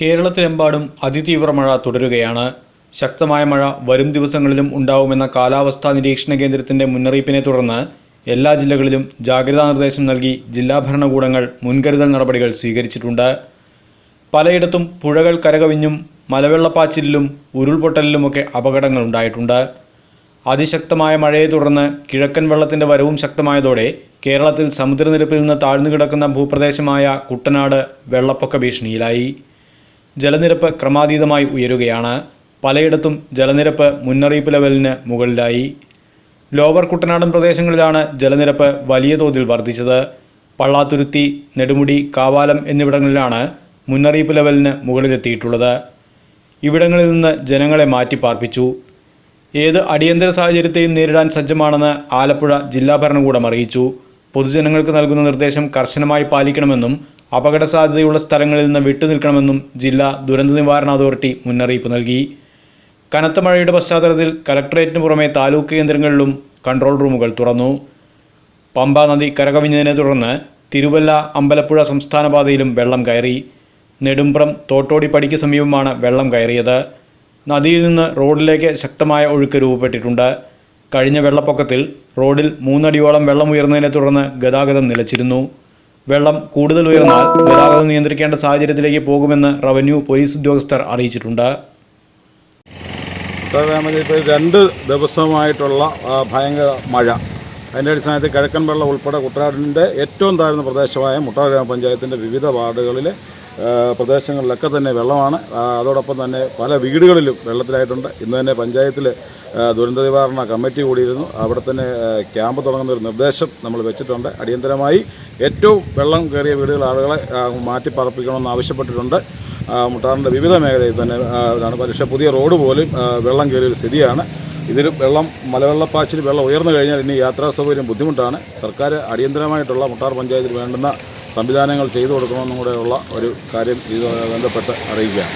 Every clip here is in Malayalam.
കേരളത്തിലെമ്പാടും അതിതീവ്ര മഴ തുടരുകയാണ്. ശക്തമായ മഴ വരും ദിവസങ്ങളിലും ഉണ്ടാവുമെന്ന കാലാവസ്ഥാ നിരീക്ഷണ കേന്ദ്രത്തിന്റെ മുന്നറിയിപ്പിനെ തുടർന്ന് എല്ലാ ജില്ലകളിലും ജാഗ്രതാ നിർദ്ദേശം നൽകി ജില്ലാ ഭരണകൂടങ്ങൾ മുൻകരുതൽ നടപടികൾ സ്വീകരിച്ചിട്ടുണ്ട്. പലയിടത്തും പുഴകൾ കരകവിഞ്ഞും മലവെള്ളപ്പാച്ചിലിലും ഉരുൾപൊട്ടലിലുമൊക്കെ അപകടങ്ങൾ ഉണ്ടായിട്ടുണ്ട്. അതിശക്തമായ മഴയെ തുടർന്ന് കിഴക്കൻ വെള്ളത്തിന്റെ വരവും ശക്തമായതോടെ കേരളത്തിൽ സമുദ്രനിരപ്പിൽ നിന്ന് താഴ്ന്നു കിടക്കുന്ന ഭൂപ്രദേശമായ കുട്ടനാട് വെള്ളപ്പൊക്ക ഭീഷണിയിലായി. ജലനിരപ്പ് ക്രമാതീതമായി ഉയരുകയാണ്. പലയിടത്തും ജലനിരപ്പ് മുന്നറിയിപ്പ് ലെവലിന് മുകളിലായി. ലോവർ കുട്ടനാടൻ പ്രദേശങ്ങളിലാണ് ജലനിരപ്പ് വലിയ തോതിൽ വർദ്ധിച്ചത്. പള്ളാത്തുരുത്തി നെടുമുടി കാവാലം എന്നിവിടങ്ങളിലാണ് മുന്നറിയിപ്പ് ലെവലിന് മുകളിലെത്തിയിട്ടുള്ളത്. ഇവിടങ്ങളിൽ നിന്ന് ജനങ്ങളെ മാറ്റി പാർപ്പിച്ചു. ഏത് അടിയന്തര സാഹചര്യത്തെയും നേരിടാൻ സജ്ജമാണെന്ന് ആലപ്പുഴ ജില്ലാ ഭരണകൂടം അറിയിച്ചു. പൊതുജനങ്ങൾക്ക് നൽകുന്ന നിർദ്ദേശം കർശനമായി പാലിക്കണമെന്നും അപകട സാധ്യതയുള്ള സ്ഥലങ്ങളിൽ നിന്ന് വിട്ടുനിൽക്കണമെന്നും ജില്ലാ ദുരന്ത നിവാരണ അതോറിറ്റി മുന്നറിയിപ്പ് നൽകി. കനത്ത മഴയുടെ പശ്ചാത്തലത്തിൽ കലക്ടറേറ്റിന് പുറമെ താലൂക്ക് കേന്ദ്രങ്ങളിലും കൺട്രോൾ റൂമുകൾ തുറന്നു. പമ്പ നദി കരകവിഞ്ഞതിനെ തുടർന്ന് തിരുവല്ല അമ്പലപ്പുഴ സംസ്ഥാന പാതയിലും വെള്ളം കയറി. നെടുമ്പ്രം തോട്ടോടി പടിക്ക് സമീപമാണ് വെള്ളം കയറിയത്. നദിയിൽ നിന്ന് റോഡിലേക്ക് ശക്തമായ ഒഴുക്ക് രൂപപ്പെട്ടിട്ടുണ്ട്. കഴിഞ്ഞ വെള്ളപ്പൊക്കത്തിൽ റോഡിൽ മൂന്നടിയോളം വെള്ളം ഉയർന്നതിനെ തുടർന്ന് ഗതാഗതം നിലച്ചിരുന്നു. വെള്ളം കൂടുതൽ ഉയർന്നാൽ ഗതാഗതം നിയന്ത്രിക്കേണ്ട സാഹചര്യത്തിലേക്ക് പോകുമെന്ന് റവന്യൂ പോലീസ് ഉദ്യോഗസ്ഥർ അറിയിച്ചിട്ടുണ്ട്. രണ്ട് ദിവസമായിട്ടുള്ള ഭയങ്കര മഴ. അതിന്റെ അടിസ്ഥാനത്തിൽ കിഴക്കൻ വെള്ളം ഉൾപ്പെടെ കുട്ടനാടിന്റെ ഏറ്റവും താഴ്ന്ന പ്രദേശമായ മുട്ടാട് ഗ്രാമപഞ്ചായത്തിന്റെ വിവിധ വാർഡുകളിലെ ആ, പ്രദേശങ്ങളിലൊക്കെ തന്നെ വെള്ളമാണ്. അതോടൊപ്പം തന്നെ പല വീടുകളിലും വെള്ളത്തിലായിട്ടുണ്ട്. ഇന്ന് തന്നെ പഞ്ചായത്തിൽ ദുരന്ത നിവാരണ കമ്മിറ്റി കൂടിയിരുന്നു. അവിടെ തന്നെ ക്യാമ്പ് തുടങ്ങുന്ന ഒരു നിർദ്ദേശം നമ്മൾ വെച്ചിട്ടുണ്ട്. അടിയന്തരമായി ഏറ്റവും വെള്ളം കയറിയ വീടുകൾ ആളുകളെ മാറ്റിപ്പാർപ്പിക്കണമെന്ന് ആവശ്യപ്പെട്ടിട്ടുണ്ട്. മുട്ടാറിന്റെ വിവിധ മേഖലയിൽ തന്നെ ഇതാണ് പക്ഷേ പുതിയ റോഡ് പോലും വെള്ളം കയറിയ ഒരു സ്ഥിതിയാണ്. ഇതിൽ വെള്ളം മലവെള്ളപ്പാച്ചിൽ വെള്ളം ഉയർന്നു കഴിഞ്ഞാൽ ഇനി യാത്രാ സൗകര്യം ബുദ്ധിമുട്ടാണ്. സർക്കാർ അടിയന്തരമായിട്ടുള്ള മുട്ടാർ പഞ്ചായത്തിൽ വേണ്ടുന്ന സംവിധാനങ്ങൾ ചെയ്തു കൊടുക്കണമെന്നും കൂടെയുള്ള ഒരു കാര്യം ഇത് ബന്ധപ്പെട്ട് അറിയിക്കുകയാണ്.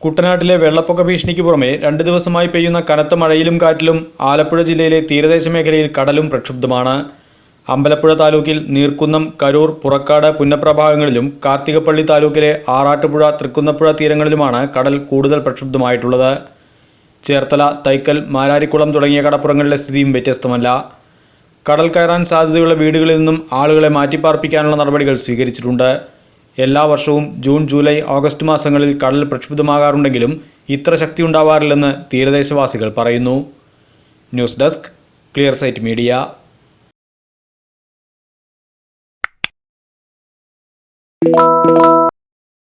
കുട്ടനാട്ടിലെ വെള്ളപ്പൊക്ക ഭീഷണിക്ക് പുറമെ രണ്ട് ദിവസമായി പെയ്യുന്ന കനത്ത മഴയിലും കാറ്റിലും ആലപ്പുഴ ജില്ലയിലെ തീരദേശ മേഖലയിൽ കടലും പ്രക്ഷുബ്ധമാണ്. അമ്പലപ്പുഴ താലൂക്കിൽ നീർക്കുന്നം കരൂർ പുറക്കാട് പുന്നപ്രഭാഗങ്ങളിലും കാർത്തികപ്പള്ളി താലൂക്കിലെ ആറാട്ടുപുഴ തൃക്കുന്നപ്പുഴ തീരങ്ങളിലുമാണ് കടൽ കൂടുതൽ പ്രക്ഷുബ്ധമായിട്ടുള്ളത്. ചേർത്തല തൈക്കൽ മാരാരിക്കുളം തുടങ്ങിയ കടപ്പുറങ്ങളിലെ സ്ഥിതിയും വ്യത്യസ്തമല്ല. കടൽ കയറാൻ സാധ്യതയുള്ള വീടുകളിൽ നിന്നും ആളുകളെ മാറ്റിപ്പാർപ്പിക്കാനുള്ള നടപടികൾ സ്വീകരിച്ചിട്ടുണ്ട്. എല്ലാ വർഷവും ജൂൺ ജൂലൈ ഓഗസ്റ്റ് മാസങ്ങളിൽ കടൽ പ്രക്ഷുബ്ധമാകാറുണ്ടെങ്കിലും ഇത്ര ശക്തി ഉണ്ടാവാറില്ലെന്ന് തീരദേശവാസികൾ പറയുന്നു. News desk clear sight media.